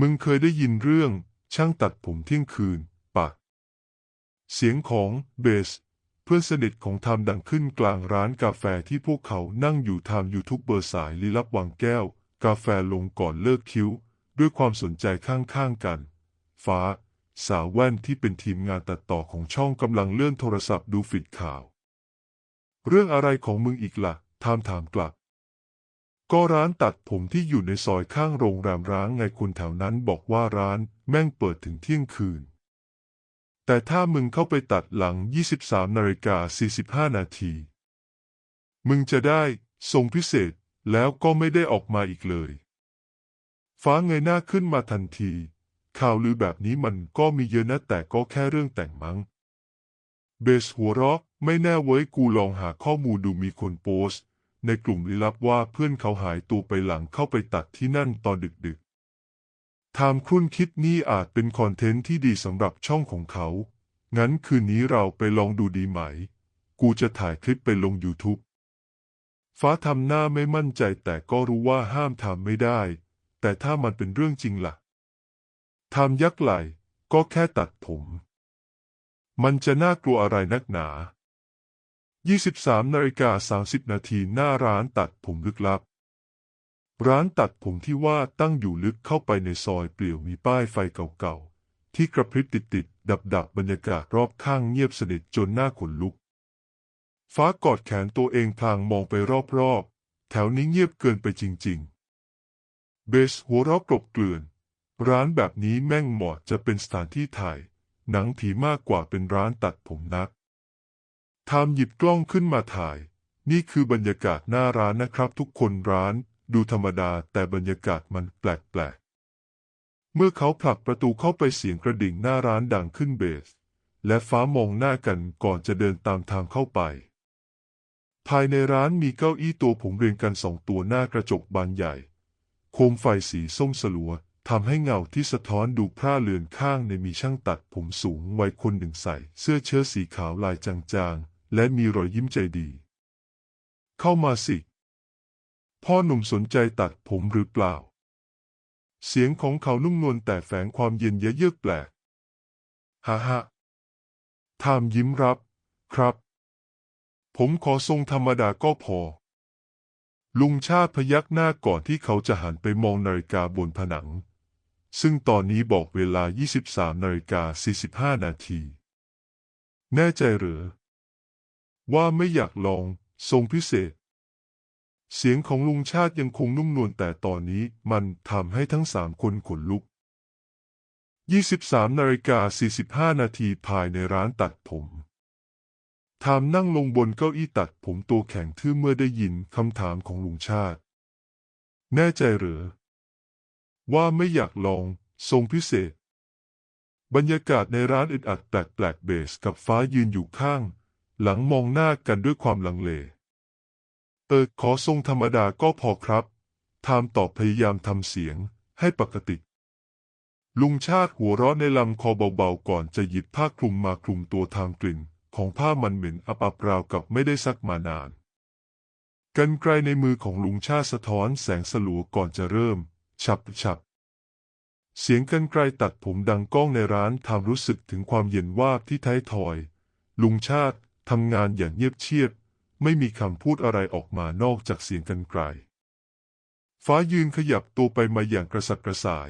มึงเคยได้ยินเรื่องช่างตัดผมเที่ยงคืนปะเสียงของเบส เพื่อนสนิทของไทม์ดังขึ้นกลางร้านกาแฟที่พวกเขานั่งอยู่ไทม์ยูทูบเบอร์สายลี้ลับวางแก้ว กาแฟลงก่อนเลิกคิ้ว ด้วยความสนใจข้างๆกัน ฟ้า สาวแว่นที่เป็นทีมงานตัดต่อของช่องกำลังเลื่อนโทรศัพท์ดูฟีดข่าว เรื่องอะไรของมึงอีกละ่ะไทม์ถามกลับ ก็ร้านตัดผมที่อยู่ในซอยข้างโรงแรมร้างไงคนแถวนั้นบอกว่าร้านแม่งเปิดถึงเที่ยงคืน แต่ถ้ามึงเข้าไปตัดหลัง 23นาฬิกา45 นาที มึงจะได้ทรงพิเศษแล้วก็ไม่ได้ออกมาอีกเลย ฟ้าเงยหน้าขึ้นมาทันที ข่าวลือแบบนี้มันก็มีเยอะนะแต่ก็แค่เรื่องแต่งมั้ง เบสหัวเราะไม่แน่เว้ยกูลองหาข้อมูลดูมีคนโพสต์ ในกลุ่มลี้ลับว่าเพื่อนเขาหายตัวไปหลังเข้าไปตัดที่นั่นตอนดึกๆ ทามครุ่นคิดนี่อาจเป็นคอนเทนต์ที่ดีสำหรับช่องของเขา งั้นคืนนี้เราไปลองดูดีไหม กูจะถ่ายคลิปไปลง YouTube ฟ้าทำหน้าไม่มั่นใจแต่ก็รู้ว่าห้ามทำไม่ได้ แต่ถ้ามันเป็นเรื่องจริงล่ะทำยักไหลก็แค่ตัดผม มันจะน่ากลัวอะไรนักหนา 23นาฬิกา30 นาทีหน้าร้านตัดผมลึกลับ ร้านตัดผมที่ว่าตั้งอยู่ลึกเข้าไปในซอยเปลี่ยวมีป้ายไฟเก่าๆ ที่กระพริบติดๆ ดับๆ บรรยากาศรอบข้างเงียบสนิทจนหน้าขนลุก ฟ้ากอดแขนตัวเองพลางมองไปรอบๆ แถวนี้เงียบเกินไปจริงๆ เบสหัวเราะกลบเกลื่อน ร้านแบบนี้แม่งเหมาะจะเป็นสถานที่ถ่าย หนังผีมากกว่าเป็นร้านตัดผมนัก ทามหยิบกล้องขึ้นมาถ่าย นี่คือบรรยากาศหน้าร้านนะครับ ทุกคนร้านดูธรรมดาแต่บรรยากาศมันแปลกๆ เมื่อเขาผลักประตูเข้าไปเสียงกระดิ่งหน้าร้านดังขึ้นเบส และฟ้ามองหน้ากันก่อนจะเดินตามทางเข้าไป ภายในร้านมีเก้าอี้ตัวผงเรียงกันสองตัวหน้ากระจกบานใหญ่ โคมไฟสีส้มสลัวทำให้เงาที่สะท้อนดูพร่าเลือนข้างในมีช่างตัดผมสูงวัยคนหนึ่งใส่ เสื้อเชิ้ตสีขาวลายจางๆ และมีรอยยิ้มใจดี เข้ามาสิ พ่อหนุ่มสนใจตัดผมหรือเปล่า เสียงของเขานุ่มนวลแต่แฝงความเย็นเยือกแปลกฮ่าฮ่าทามยิ้มรับ ครับ ผมขอทรงธรรมดาก็พอ ลุงชาติพยักหน้าก่อนที่เขาจะหันไปมองนาฬิกาบนผนัง ซึ่งตอนนี้บอกเวลา 23นาฬิกา45นาที แน่ใจหรือ ว่าไม่อยากลอง ทรงพิเศษ เสียงของลุงชาติยังคงนุ่มนวลแต่ตอนนี้มันทำให้ทั้งสามคนขนลุก 23นาฬิกา45 นาทีภายในร้านตัดผมทามนั่งลงบนเก้าอี้ตัดผมตัวแข็งทื่อเมื่อได้ยินคำถามของลุงชาติ แน่ใจหรือ ว่าไม่อยากลอง ทรงพิเศษ บรรยากาศในร้านอึดอัดแปลกๆเบสกับฟ้ายืนอยู่ข้าง หลังมองหน้ากันด้วยความลังเล เออขอทรงธรรมดาก็พอครับทามตอบพยายามทำเสียงให้ปกติ ลุงชาติหัวเราะในลำคอเบาๆก่อนจะหยิบผ้าคลุมมาคลุมตัวทามกลิ่น ของผ้ามันเหม็นอับอับราวกับไม่ได้ซักมานาน กันไกลในมือของลุงชาติสะท้อนแสงสลัวก่อนจะเริ่ม ฉับฉับเสียงกันไกลตัดผมดังก้องในร้านทำรู้สึกถึงความเย็นวาบที่ท้ายทอย ลุงชาติ ทำงานอย่างเงียบเชียบ ไม่มีคำพูดอะไรออกมานอกจากเสียงกันไกล ฟ้ายืนขยับตัวไปมาอย่างกระสับกระส่าย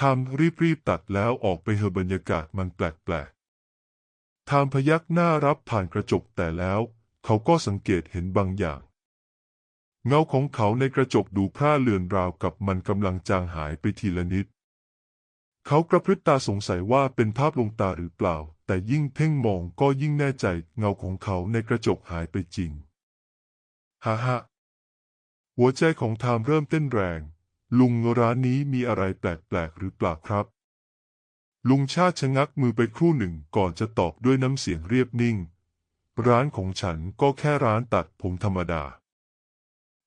ทำรีบๆตัดแล้วออกไปเหอบรรยากาศมันแปลกๆทามพยักหน้ารับผ่านกระจกแต่แล้ว เขาก็สังเกตเห็นบางอย่าง เงาของเขาในกระจกดูพร่าเลือนราวกับมันกำลังจางหายไปทีละนิด เขากระพริบตาสงสัยว่าเป็นภาพลวงตาหรือเปล่า แต่ยิ่งเพ่งมองก็ยิ่งแน่ใจเงาของเขาในกระจกหายไปจริง ฮ่าฮ่าหัวใจของทามเริ่มเต้นแรง ลุงร้านนี้มีอะไรแปลกๆหรือเปล่าครับ ลุงชาติชะงักมือไปครู่หนึ่งก่อนจะตอบด้วยน้ำเสียงเรียบนิ่ง ร้านของฉันก็แค่ร้านตัดผมธรรมดา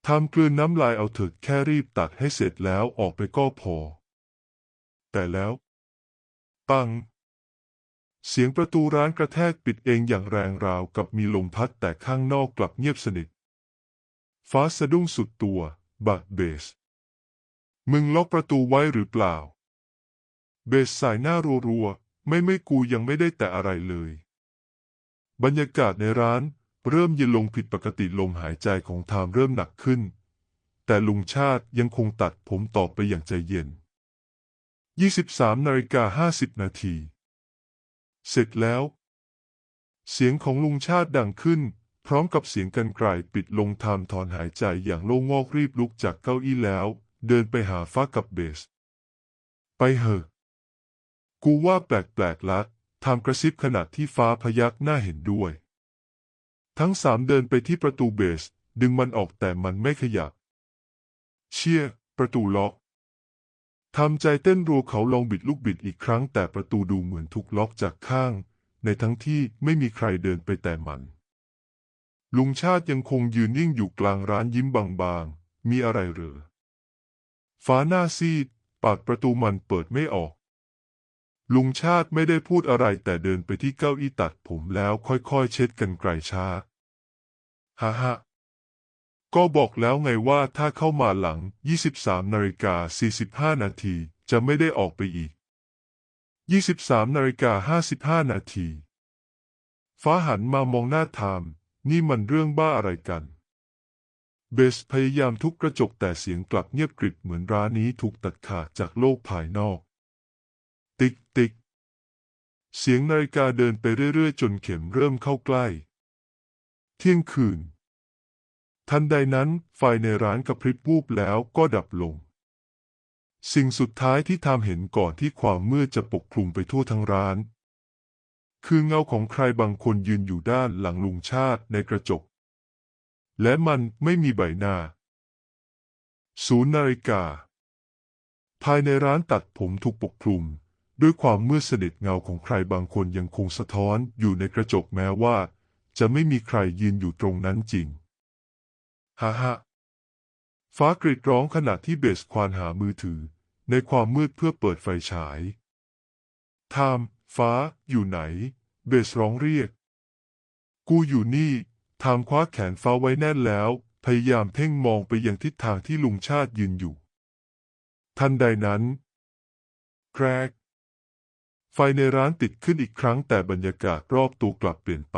ทำกลืนน้ำลายเอาเถิดแค่รีบตัดให้เสร็จแล้วออกไปก็พอ แต่แล้ว ปัง เสียงประตูร้านกระแทกปิดเองอย่างแรงราวกับมีลมพัดแต่ข้างนอกกลับเงียบสนิท ฟ้าสะดุ้งสุดตัว บักเบส มึงล็อกประตูไว้หรือเปล่า เบสสายหน้ารัวๆ ไม่ไม่กูยังไม่ได้แต่อะไรเลย บรรยากาศในร้านเริ่มเย็นลงผิดปกติลมหายใจของไทม์เริ่มหนักขึ้น แต่ลุงชาติยังคงตัดผมตอบไปอย่างใจเย็น 23นาฬิกา50นาทีเสร็จแล้ว เสียงของลุงชาติดังขึ้น พร้อมกับเสียงกันไกลปิดลงไทม์ถอนหายใจอย่างโล่งงอกรีบลุกจากเก้าอี้แล้ว เดินไปหาฟ้ากับเบส ไปเหอะ กูว่าแปลกๆละทำกระซิบขณะที่ฟ้าพยักหน้าเห็นด้วย ทั้งสามเดินไปที่ประตูเบส ดึงมันออกแต่มันไม่ขยับ เชี่ย ประตูล็อก ทำใจเต้นรัวเขาลองบิดลูกบิดอีกครั้ง แต่ประตูดูเหมือนถูกล็อกจากข้าง ในทั้งที่ไม่มีใครเดินไปแต่มัน ลุงชาติยังคงยืนนิ่งอยู่กลางร้านยิ้มบางๆ มีอะไรเหรอฟ้าหน้าซีด ปากประตูมันเปิดไม่ออก ลุงชาติไม่ได้พูดอะไรแต่เดินไปที่เก้าอี้ตัดผมแล้วค่อยๆ เช็ดกันไกลช้าฮ่าฮ่า ก็บอกแล้วไงว่าถ้าเข้ามาหลัง 23นาฬิกา45 นาทีจะไม่ได้ออกไปอีก 23นาฬิกา55 นาทีฟ้าหันมามองหน้าไทม์นี่มันเรื่องบ้าอะไรกัน เบสพยายามทุบกระจกแต่เสียงกลับเงียบกริบเหมือนร้านนี้ถูกตัดขาดจากโลกภายนอก ติ๊กติ๊กเสียงนาฬิกาเดินไปเรื่อยๆ จนเข็มเริ่มเข้าใกล้ เที่ยงคืน ทันใดนั้นไฟในร้านกระพริบวูบแล้วก็ดับลง สิ่งสุดท้ายที่ทำเห็นก่อนที่ความมืดจะปกคลุมไปทั่วทั้งร้าน คือเงาของใครบางคนยืนอยู่ด้านหลังลุงชาติในกระจก และมันไม่มีใบหน้าศูนย์นาฬิกา ภายในร้านตัดผมถูกปกคลุม ด้วยความมืดสนิทเงาของใครบางคนยังคงสะท้อนอยู่ในกระจกแม้ว่า จะไม่มีใครยืนอยู่ตรงนั้นจริง ฮ่าฮ่าฟ้ากรีดร้องขณะที่เบสควานหามือถือ ในความมืดเพื่อเปิดไฟฉายไทม์ฟ้า อยู่ไหน เบสร้องเรียก กูอยู่นี่ไทม์คว้าแขนฟ้าไว้แน่นแล้ว พยายามเพ่งมองไปยังทิศทางที่ลุงชาติยืนอยู่ ทันใดนั้นแกรก ไฟในร้านติดขึ้นอีกครั้งแต่บรรยากาศรอบตัวกลับเปลี่ยนไป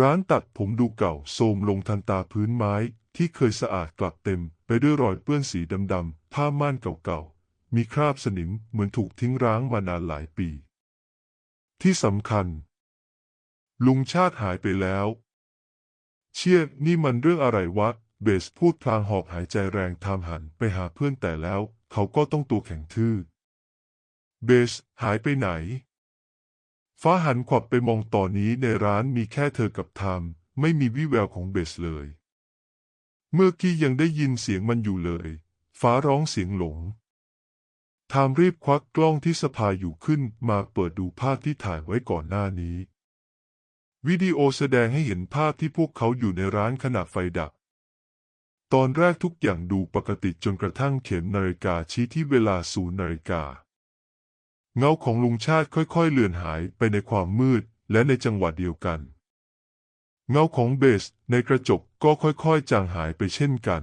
ร้านตัดผมดูเก่าโทรมลงทันตาพื้นไม้ที่เคยสะอาดกลับเต็มไปด้วยรอยเปื้อนสีดำๆผ้าม่านเก่าๆ มีคราบสนิมเหมือนถูกทิ้งร้างมานานหลายปี ที่สำคัญ ลุงชาติหายไปแล้ว เชี่ยนี่มันเรื่องอะไรวะ เบสพูดพลางหอบหายใจแรงทำหันไปหาเพื่อนแต่แล้ว เขาก็ต้องตัวแข็งทื่อ เบสหายไปไหน ฟ้าหันขวับไปมองตอนนี้ในร้านมีแค่เธอกับไทม์ไม่มีวิแววของเบสเลย เมื่อกี้ยังได้ยินเสียงมันอยู่เลย ฟ้าร้องเสียงหลงไทม์รีบควักกล้องที่สะพายอยู่ขึ้นมาเปิดดูภาพที่ถ่ายไว้ก่อนหน้านี้ วิดีโอแสดงให้เห็นภาพที่พวกเขาอยู่ในร้านขณะไฟดับ ตอนแรกทุกอย่างดูปกติจนกระทั่งเข็มนาฬิกาชี้ที่เวลาศูนย์นาฬิกา เงาของลุงชาติค่อยๆเลือนหายไปในความมืดและในจังหวะเดียวกัน เงาของเบสในกระจกก็ค่อยๆจางหายไปเช่นกัน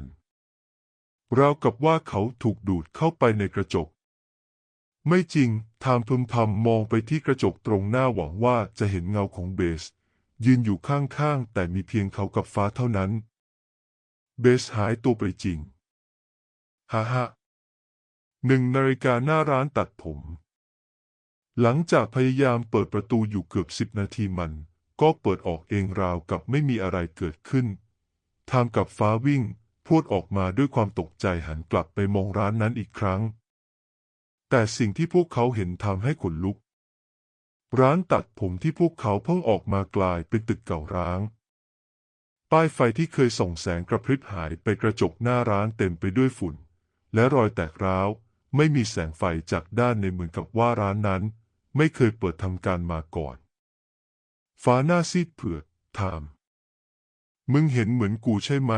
ราวกับว่าเขาถูกดูดเข้าไปในกระจก ไม่จริงทามพึมพำมองไปที่กระจกตรงหน้าหวังว่าจะเห็นเงาของเบส ยืนอยู่ข้างๆ แต่มีเพียงเขากับฟ้าเท่านั้น เบสหายตัวไปจริง ฮ่าฮ่าหนึ่งนาฬิกาหน้าร้านตัดผม หลังจากพยายามเปิดประตูอยู่เกือบสิบนาทีมัน ก็เปิดออกเองราวกับไม่มีอะไรเกิดขึ้น ทามกับฟ้าวิ่งพูดออกมาด้วยความตกใจหันกลับไปมองร้านนั้นอีกครั้ง แต่สิ่งที่พวกเขาเห็นทำให้ขนลุก ร้านตัดผมที่พวกเขาเพิ่งออกมากลายเป็นตึกเก่าร้าง ป้ายไฟที่เคยส่องแสงกระพริบหายไปกระจกหน้าร้านเต็มไปด้วยฝุ่น และรอยแตกร้าว ไม่มีแสงไฟจากด้านในเหมือนกับว่าร้านนั้น ไม่เคยเปิดทำการมาก่อน ฟ้าหน้าซีดเผือดถาม มึงเห็นเหมือนกูใช่ไหม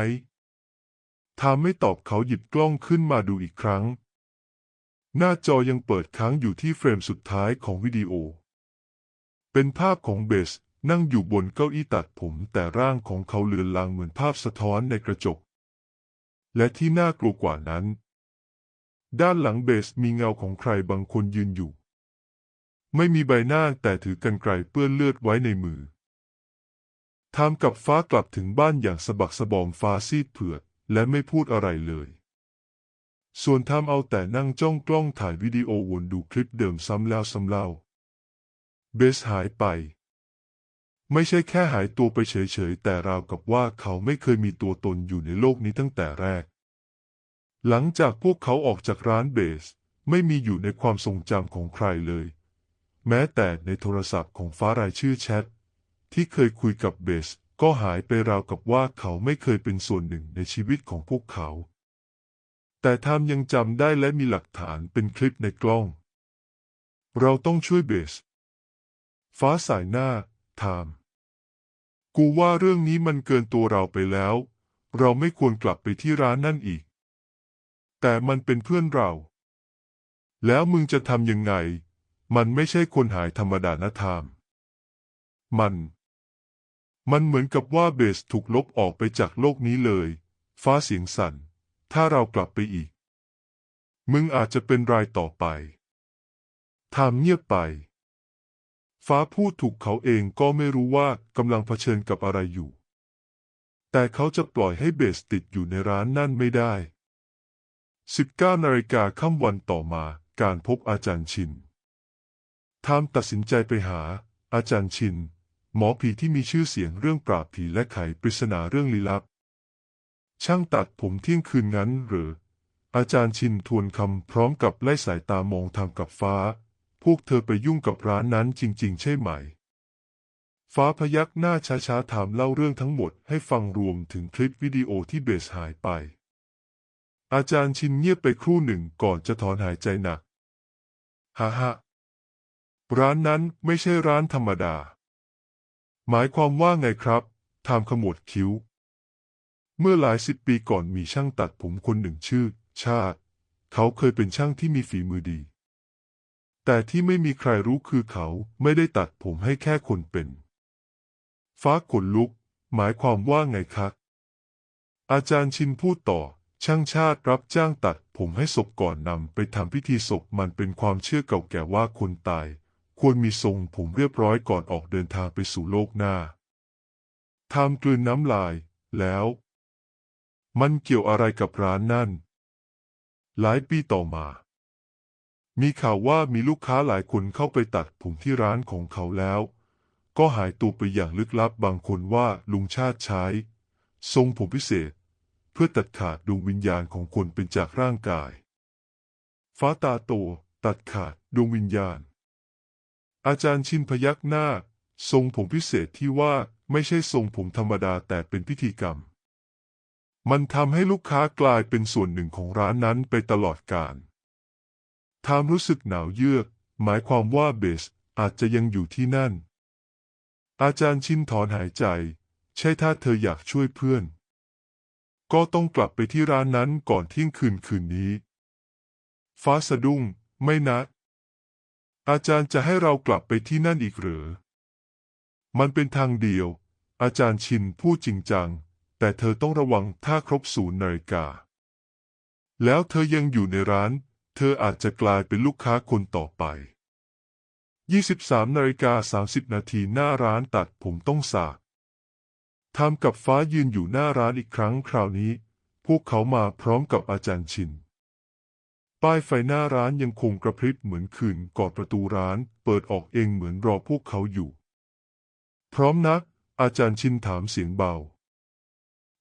ทามไม่ตอบเขาหยิบกล้องขึ้นมาดูอีกครั้ง หน้าจอยังเปิดค้างอยู่ที่เฟรมสุดท้ายของวิดีโอ เป็นภาพของเบสนั่งอยู่บนเก้าอี้ตัดผมแต่ร่างของเขาเลือนลางเหมือนภาพสะท้อนในกระจก และที่น่ากลัวกว่านั้น ด้านหลังเบสมีเงาของใครบางคนยืนอยู่ ไม่มีใบหน้าแต่ถือกรรไกรเปื้อนเลือดไว้ในมือทามกับฟ้ากลับถึงบ้านอย่างสะบักสะบอมฟ้าซีดเผือดและไม่พูดอะไรเลย ส่วนทามเอาแต่นั่งจ้องกล้องถ่ายวิดีโอวนดูคลิปเดิมซ้ำแล้วซ้ำเล่า เบสหายไป ไม่ใช่แค่หายตัวไปเฉยๆ แต่ราวกับว่าเขาไม่เคยมีตัวตนอยู่ในโลกนี้ตั้งแต่แรก หลังจากพวกเขาออกจากร้านเบส ไม่มีอยู่ในความทรงจำของใครเลย แม้แต่ในโทรศัพท์ของฟ้ารายชื่อแชทที่เคยคุยกับเบสก็หายไปราวกับว่าเขาไม่เคยเป็นส่วนหนึ่งในชีวิตของพวกเขา แต่ทามยังจำได้และมีหลักฐานเป็นคลิปในกล้อง เราต้องช่วยเบส ฟ้าสายหน้าทามกูว่าเรื่องนี้มันเกินตัวเราไปแล้ว เราไม่ควรกลับไปที่ร้านนั่นอีก แต่มันเป็นเพื่อนเรา แล้วมึงจะทำยังไง มันไม่ใช่คนหายธรรมดานะทามมัน มันเหมือนกับว่าเบสถูกลบออกไปจากโลกนี้เลย ฟ้าเสียงสั่น ถ้าเรากลับไปอีก มึงอาจจะเป็นรายต่อไปทามเงียบไป ฟ้าพูดถูกเขาเองก็ไม่รู้ว่ากำลังเผชิญกับอะไรอยู่ แต่เขาจะปล่อยให้เบสติดอยู่ในร้านนั่นไม่ได้ 19นาฬิกาค่ำวันต่อมาการพบอาจารย์ชิน ทามตัดสินใจไปหา อาจารย์ชิน หมอผีที่มีชื่อเสียงเรื่องปราบผีและไขปริศนาเรื่องลี้ลับ ช่างตัดผมเที่ยงคืนงั้นหรือ อาจารย์ชินทวนคำพร้อมกับไล่สายตามองทางกับฟ้า พวกเธอไปยุ่งกับร้านนั้นจริง ๆ ใช่ไหม ฟ้าพยักหน้าช้าๆถามเล่าเรื่องทั้งหมดให้ฟังรวมถึงคลิปวิดีโอที่เบสหายไป อาจารย์ชินเงียบไปครู่หนึ่งก่อนจะถอนหายใจหนักฮ่าฮ่า ร้านนั้นไม่ใช่ร้านธรรมดา หมายความว่าไงครับ ทามขมวดคิ้ว เมื่อหลายสิบปีก่อนมีช่างตัดผมคนหนึ่งชื่อ ชาติ เขาเคยเป็นช่างที่มีฝีมือดี แต่ที่ไม่มีใครรู้คือเขาไม่ได้ตัดผมให้แค่คนเป็น ฟ้าขนลุก หมายความว่าไงครับอาจารย์ชินพูดต่อช่างชาติรับจ้างตัดผมให้ศพก่อนนำไปทำพิธีศพมันเป็นความเชื่อเก่าแก่ว่าคนตาย ควรมีทรงผมเรียบร้อยก่อนออกเดินทางไปสู่โลกหน้าทามกลืนน้ำลาย แล้ว มันเกี่ยวอะไรกับร้านนั่น หลายปีต่อมา มีข่าวว่ามีลูกค้าหลายคนเข้าไปตัดผมที่ร้านของเขาแล้ว ก็หายตัวไปอย่างลึกลับบางคนว่าลุงชาติใช้ ทรงผมพิเศษ เพื่อตัดขาดดวงวิญญาณของคนเป็นจากร่างกาย ฟ้าตาโตตัดขาดดวงวิญญาณ อาจารย์ชินพยักหน้า ทรงผมพิเศษที่ว่าไม่ใช่ทรงผมธรรมดาแต่เป็นพิธีกรรม มันทำให้ลูกค้ากลายเป็นส่วนหนึ่งของร้านนั้นไปตลอดกาลทามรู้สึกหนาวเยือก หมายความว่าเบสอาจจะยังอยู่ที่นั่น อาจารย์ชินถอนหายใจ ใช่ถ้าเธออยากช่วยเพื่อน ก็ต้องกลับไปที่ร้านนั้นก่อนเที่ยงคืนคืนนี้ ฟ้าสะดุ้ง ไม่นะ อาจารย์จะให้เรากลับไปที่นั่นอีกหรือ มันเป็นทางเดียว อาจารย์ชินพูดจริงจัง แต่เธอต้องระวังถ้าครบศูนย์นาฬิกา แล้วเธอยังอยู่ในร้าน เธออาจจะกลายเป็นลูกค้าคนต่อไป 23นาฬิกา30 นาทีหน้าร้านตัดผมต้องสากทำกับฟ้ายืนอยู่หน้าร้านอีกครั้งคราวนี้ พวกเขามาพร้อมกับอาจารย์ชิน ป้ายไฟหน้าร้านยังคงกระพริบเหมือนคืนกอดประตูร้านเปิดออกเองเหมือนรอพวกเขาอยู่ พร้อมนะอาจารย์ชินถามเสียงเบา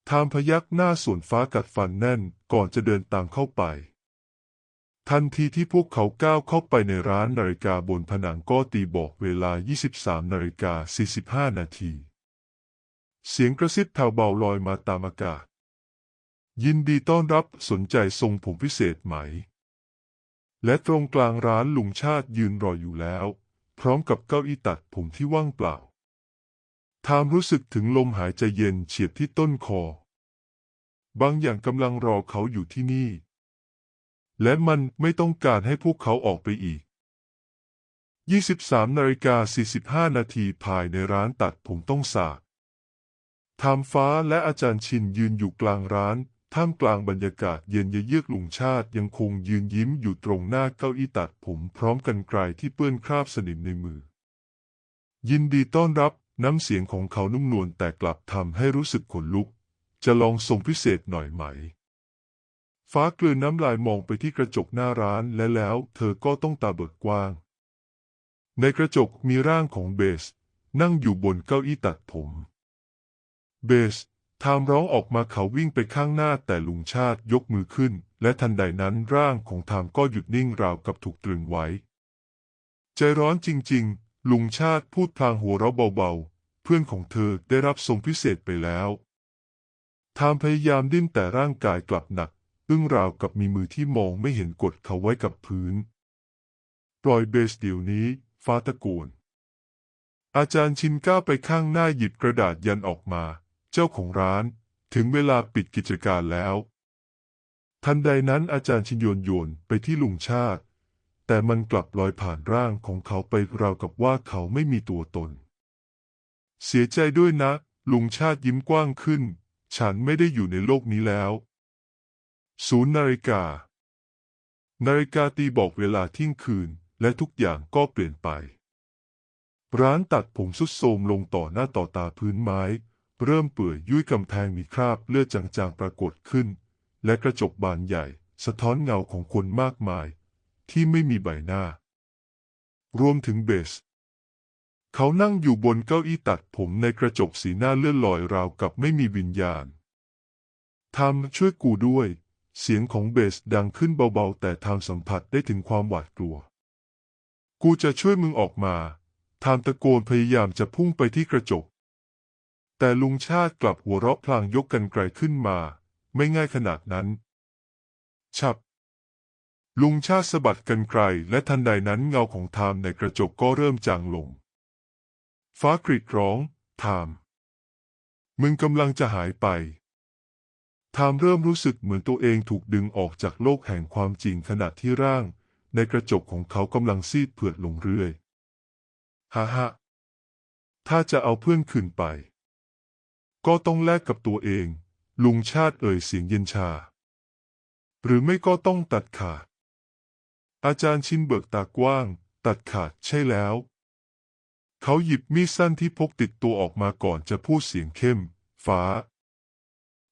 ทามพยักหน้าส่วนฟ้ากัดฟันแน่นก่อนจะเดินตามเข้าไป ทันทีที่พวกเขาก้าวเข้าไปในร้านนาฬิกาบนผนังก็ตีบอกเวลา 23นาฬิกา45 นาที เสียงกระซิบแผ่วเบาลอยมาตามอากาศ ยินดีต้อนรับสนใจทรงผมพิเศษไหม และตรงกลางร้านลุงชาติยืนรออยู่แล้ว พร้อมกับเก้าอี้ตัดผมที่ว่างเปล่าทามรู้สึกถึงลมหายใจเย็นเฉียบที่ต้นคอ บางอย่างกำลังรอเขาอยู่ที่นี่ และมันไม่ต้องการให้พวกเขาออกไปอีก 23นาฬิกา45 นาทีภายในร้านตัดผมต้องสากทามฟ้าและอาจารย์ชินยืนอยู่กลางร้าน ท่ามกลางบรรยากาศเย็นเยือกลุงชาติยังคงยืนยิ้มอยู่ตรงหน้าเก้าอี้ตัดผมพร้อมกันไกรที่เปื้อนคราบสนิมในมือ ยินดีต้อนรับน้ำเสียงของเขานุ่มนวลแต่กลับทำให้รู้สึกขนลุก จะลองส่งพิเศษหน่อยไหม ฟ้ากลืนน้ำลายมองไปที่กระจกหน้าร้านและแล้วเธอก็ต้องตาเบิกกว้าง ในกระจกมีร่างของเบส นั่งอยู่บนเก้าอี้ตัดผม เบส ทามร้องออกมาเขาวิ่งไปข้างหน้าแต่ลุงชาติยกมือขึ้น และทันใดนั้นร่างของทามก็หยุดนิ่งราวกับถูกตรึงไว้ ใจร้อนจริงๆ ลุงชาติพูดพลางหัวเราะเบาๆ เพื่อนของเธอได้รับทรงพิเศษไปแล้วทามพยายามดิ้นแต่ร่างกายกลับหนักอึ้งราวกับมีมือที่มองไม่เห็นกดเขาไว้กับพื้น ปล่อยเบสเดี๋ยวนี้ ฟ้าตะโกนอาจารย์ชินก้าวไปข้างหน้าหยิบกระดาษยันออกมา เจ้าของร้าน ถึงเวลาปิดกิจการแล้ว ทันใดนั้นอาจารย์ชินโยนโยนไปที่ลุงชาติ แต่มันกลับลอยผ่านร่างของเขาไปราวกับว่าเขาไม่มีตัวตน เสียใจด้วยนะ ลุงชาติยิ้มกว้างขึ้น ฉันไม่ได้อยู่ในโลกนี้แล้ว ศูนย์นาฬิกา นาฬิกาตีบอกเวลาเที่ยงคืน และทุกอย่างก็เปลี่ยนไปร้านตัดผมสุดโทมลงต่อหน้าต่อตาพื้นไม้ เริ่มเปื่อยยุ่ยกำแพงมีคราบเลือดจางๆปรากฏขึ้น และกระจกบานใหญ่ สะท้อนเงาของคนมากมาย ที่ไม่มีใบหน้า รวมถึงเบส เขานั่งอยู่บนเก้าอี้ตัดผมในกระจกสีหน้าเลื่อนลอยราวกับไม่มีวิญญาณทำช่วยกูด้วย เสียงของเบสดังขึ้นเบาๆ แต่ทำสัมผัสได้ถึงความหวาดกลัว กูจะช่วยมึงออกมาทามตะโกนพยายามจะพุ่งไปที่กระจก แต่ลุงชาติกลับหัวเราะพลางยกกันไกลขึ้นมา ไม่ง่ายขนาดนั้น ฉับ ลุงชาติสะบัดกันไกล และทันใดนั้นเงาของทามในกระจกก็เริ่มจางลง ฟ้ากรีดร้องทามมึงกำลังจะหายไปทามเริ่มรู้สึกเหมือนตัวเองถูกดึงออกจากโลกแห่งความจริงขณะที่ร่าง ในกระจกของเขากำลังซีดเผือดลงเรื่อย ฮ่าฮ่าถ้าจะเอาเพื่อนคืนไป ก็ต้องแลกกับตัวเอง ลุงชาติเอ่ยเสียงเย็นชา หรือไม่ก็ต้องตัดขาด อาจารย์ชินเบิกตากว้าง ตัดขาดใช่แล้ว เขาหยิบมีดสั้นที่พกติดตัวออกมาก่อนจะพูดเสียงเข้ม ฟ้า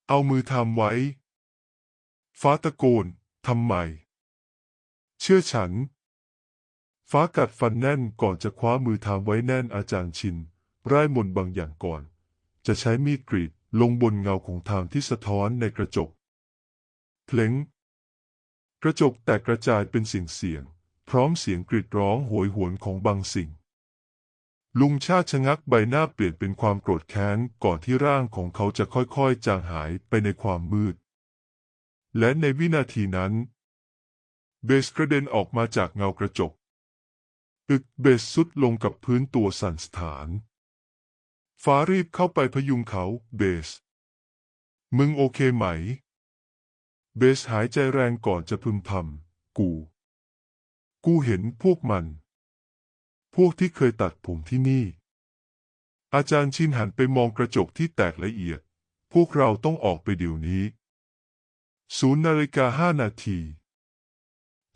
เอามือทำไว้ ฟ้าตะโกนทำไม เชื่อฉัน ฟ้ากัดฟันแน่นก่อนจะคว้ามือทำไว้แน่นอาจารย์ชิน ร่ายมนบางอย่างก่อน จะใช้มีดกรีดลงบนเงาของทางที่สะท้อนในกระจก เพลงกระจกแตกกระจายเป็นเสียงเสียง พร้อมเสียงกรีดร้องโหยหวนของบางสิ่ง ลุงชาติชะงักใบหน้าเปลี่ยนเป็นความโกรธแค้นก่อนที่ร่างของเขาจะค่อยๆ จางหายไปในความมืด และในวินาทีนั้น เบสกระเด็นออกมาจากเงากระจก อึกเบสสุดลงกับพื้นตัวสั่นสถาน ฟ้ารีบเข้าไปพยุงเขาเบส มึงโอเคไหม เบสหายใจแรงก่อนจะพึมพำกู กูเห็นพวกมัน พวกที่เคยตัดผมที่นี่ อาจารย์ชินหันไปมองกระจกที่แตกละเอียด พวกเราต้องออกไปเดี๋ยวนี้ศูนย์นาฬิกาห้านาที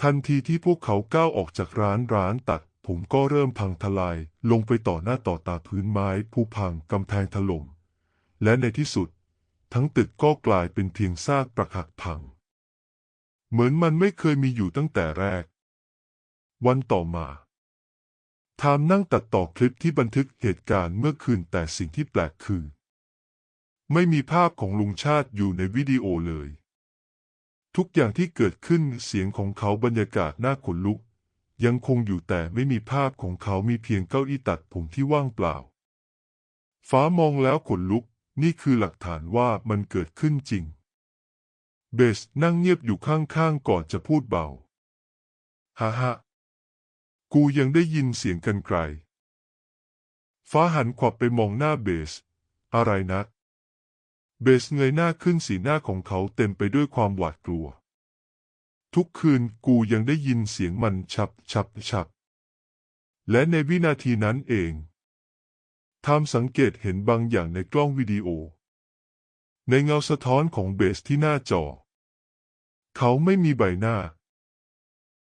ทันทีที่พวกเขาก้าวออกจากร้านร้านตัด ผมก็เริ่มพังทลายลงไปต่อหน้าต่อตาพื้นไม้ผู้พังกำแพงถล่ม และในที่สุด ทั้งตึกก็กลายเป็นเพียงซากปรักหักพัง เหมือนมันไม่เคยมีอยู่ตั้งแต่แรก วันต่อมาทามนั่งตัดต่อคลิปที่บันทึกเหตุการณ์เมื่อคืนแต่สิ่งที่แปลกคือ ไม่มีภาพของลุงชาติอยู่ในวิดีโอเลย ทุกอย่างที่เกิดขึ้นเสียงของเขาบรรยากาศน่าขนลุก ยังคงอยู่แต่ไม่มีภาพของเขามีเพียงเก้าอี้ตัดผมที่ว่างเปล่า ฟ้ามองแล้วขนลุก นี่คือหลักฐานว่ามันเกิดขึ้นจริง เบสนั่งเงียบอยู่ข้างๆก่อนจะพูดเบา ฮ่าฮ่ากูยังได้ยินเสียงกันไกล ฟ้าหันขวับไปมองหน้าเบส อะไรนะเบสเงยหน้าขึ้นสีหน้าของเขาเต็มไปด้วยความหวาดกลัว ทุกคืนกูยังได้ยินเสียงมันฉับฉับฉับ และในวินาทีนั้นเองทำสังเกตเห็นบางอย่างในกล้องวิดีโอ ในเงาสะท้อนของเบสที่หน้าจอ เขาไม่มีใบหน้า